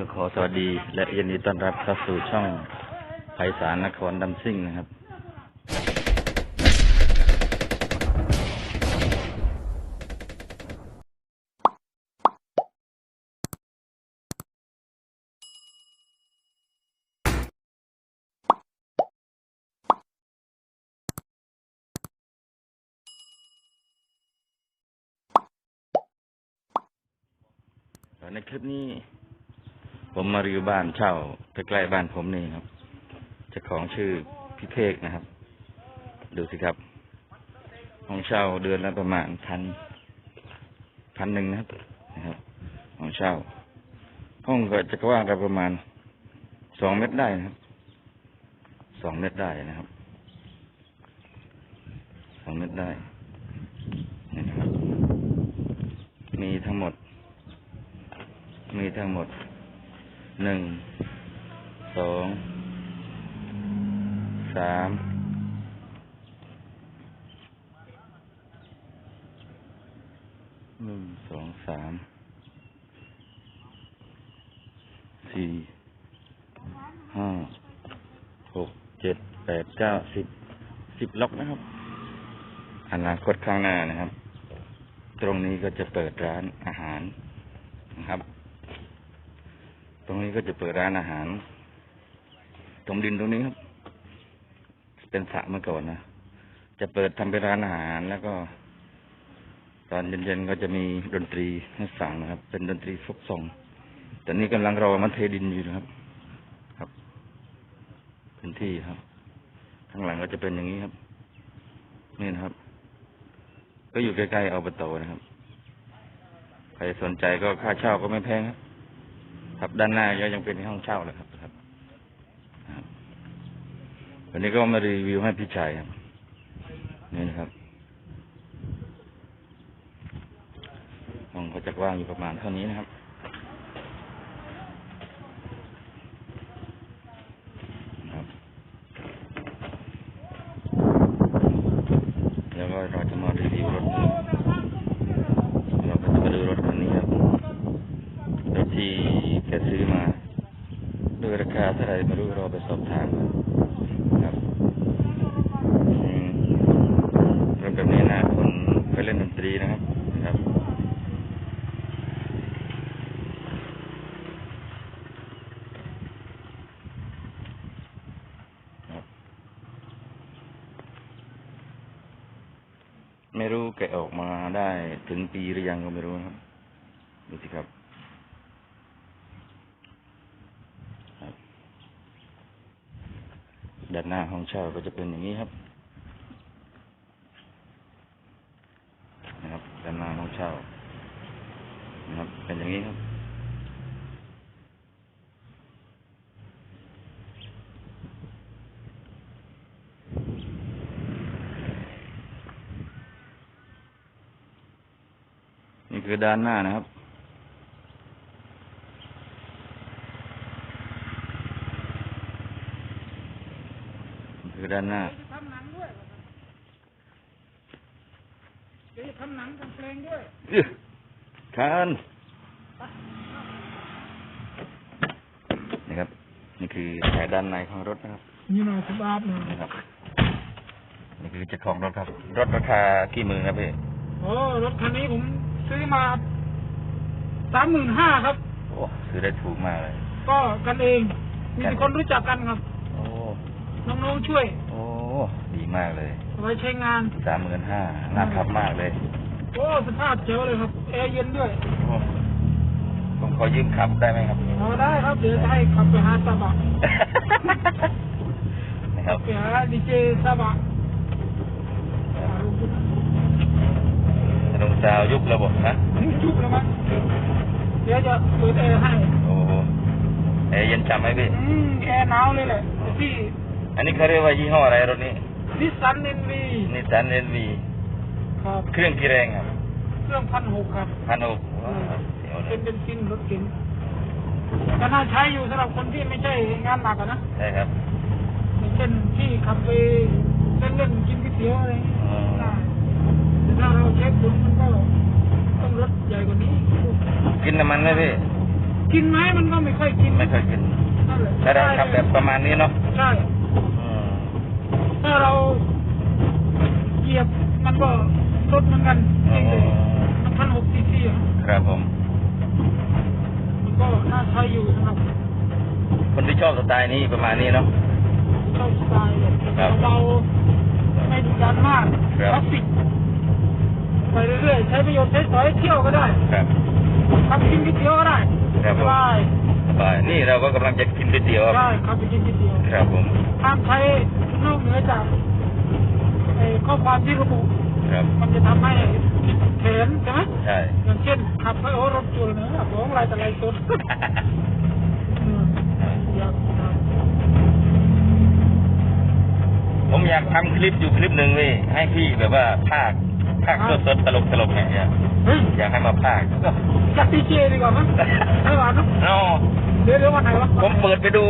ก็ขอสวัสดี และยินดีต้อนรับเข้าสู่ช่องไพศาลนครดำซิ่งนะครับ ในคลิปนี้ ผมมารีวิวบ้านเช่าใกล้ๆบ้านผมนี่ครับเจ้าของชื่อพี่เพกนะครับ ดูสิครับห้องเช่าเดือนละประมาณพันพันหนึ่งนะครับนะครับห้องเช่า ห้องก็จะกว้างกันประมาณสองเมตรได้นะครับสองเมตรได้นะครับสองเมตรได้นี่นะครับ มีทั้งหมด มีทั้งหมด หนึ่ง สอง สาม หนึ่ง สอง สาม สี่ ห้า หก เจ็ด แปด เก้า สิบ สิบล็อกนะครับ อนาคตข้างหน้านะครับ ตรงนี้ก็จะเปิดร้านอาหารนะครับ ตรงนี้ก็จะเปิดร้านอาหารตรงดินตรงนี้ครับ เป็นสระเมื่อก่อนนะ จะเปิดทำเป็นร้านอาหารแล้วก็ ตอนเย็นๆก็จะมีดนตรีให้ฟังนะครับ เป็นดนตรีฟกซองแต่นี้กำลังรอมันเทดินอยู่นะครับ ครับพื้นที่ครับ ข้างหลังก็จะเป็นอย่างนี้ครับ นี่นะครับ ก็อยู่ใกล้ๆอบตนะครับ ใครสนใจก็ค่าเช่าก็ไม่แพงครับ ครับด้านหน้าก็ยังเป็นห้องเช่าเลยครับครับวันนี้ก็มารีวิวให้พี่ชายครับ นี่นะครับ ห้องก็จะว่างอยู่ประมาณเท่านี้นะครับ แล้วก็เราจะมารีวิวรถนี้เราก็จะมาดูรถคันนี้ครับ รถที่ แกซื้อมาด้วยราคาเท่าไหร่ไม่รู้รอไปสอบถามครับอืมรถแบบนี้นะคนไปเล่นดนตรีนะครับครับไม่รู้แกออกมาได้ถึงปีหรือยังก็ไม่รู้นะครับดูสิครับ ด้านหน้าห้องเช่าก็จะเป็นอย่างนี้ครับ นะครับด้านหน้าห้องเช่า นะครับ เป็นอย่างนี้ครับ นี่คือด้านหน้านะครับ นี่ คือด้านหน้าทำหนังด้วยเดี๋ยวจะทำหนังทำเพลงด้วยอื้อคานนี่ครับ นี่คือแผลด้านในของรถนะครับ นี่หน่อยสบายหน่อยนี่ครับ นี่คือเจ้าของรถครับ รถราคากี่หมื่นครับพี่โอ้รถคันนี้ผมซื้อมาสามหมื่นห้าครับ โอ้ซื้อได้ถูกมากเลย ก็กันเอง มีแต่คนรู้จักกันครับโอ้ น้องๆช่วยโอ้ดีมากเลยเอาไว้ใช้งาน สามหมื่นห้าน่าขับมากเลยโอ้สภาพเจ๋วเลยครับแอร์เย็นด้วยโอ้ผมขอยืมขับได้ไหมครับ เอาได้ครับเดี๋ยวจะให้ขับไปหาซาบะนะคขัรับบ ไปหาดีเจซาบะหาลุงพุทธลงสาวยุบระบบนะจุบแล้วมั้งเดี๋ยวจะเปิดแอร์ให้โอ้โหเอยเย็นจำไหมพี่ อืมแอร์หนาวเลยแหละที่ อันนี้เขาเรียกว่ายี่ห้ออะไรรถนี้นิสสันเอ็นวีนิสสันเอ็นวีครับเครื่องกี่แรงครับ เครื่องพันหกครับพันหกเดี๋ยวเป็นนะเบนซินรถเก๋งก็น่าใช้อยู่สำหรับคนที่ไม่ใช่งานหนักอะนะใช่ครับอย่างเช่นที่ขับไปเล่นๆกินก๋วยเตี๋ยวอะไรอย่างเงี้ยอืมได้แต่ถ้าเราใช้ขุนมันก็ต้องรถใหญ่กว่านี้ กินน้ำมันไหมพี่กินไหมมันก็ไม่ค่อยกิน ไม่เคยกินนั่นแหละถ้าได้ทำแบบประมาณนี้เนาะใช่อืม ถ้าเราเหยียบมันก็ลดเหมือนกันจอ๋ริงเลยอพันหกซีซีอะครับผม มันก็น่าใช้อยู่นะครับคนที่ชอบสไตล์นี้ประมาณนี้เนาะชอบสไตล์แบบครับเบาๆไม่ดุดันมากครับคลาสสิกไปเรื่อยๆใช้ประโยชน์ใช้สอยเที่ยวก็ได้ ครับขับกินก๋วยเตี๋ยวก็ได้ครับผม ได้สบายนี่เราก็กำลังจะกินก๋วยเตี๋ยวครับ ได้ขับไปกินก๋วยเตี๋ยวครับผม ห้ามใช้นอกเหนือจากไอ้ข้อความที่ระบุ ครับ มันจะทำให้เห็นใช่ไหมใช่ อย่างเช่นขับไปโอ้รถจุลนะร้องอะไรแต่อะไรสุดอืมอยากทผมอยากทำคลิปอยู่คลิปหนึ่งเว้ยให้พี่แบบว่าภาคภาคสดๆตลกตลกๆเนี่ยอยากำเฮ้ยอยากให้มาภาคจัดดีเจดีกว่ามั้ยไม่หวานเนอะเน ผมเปิดไปดู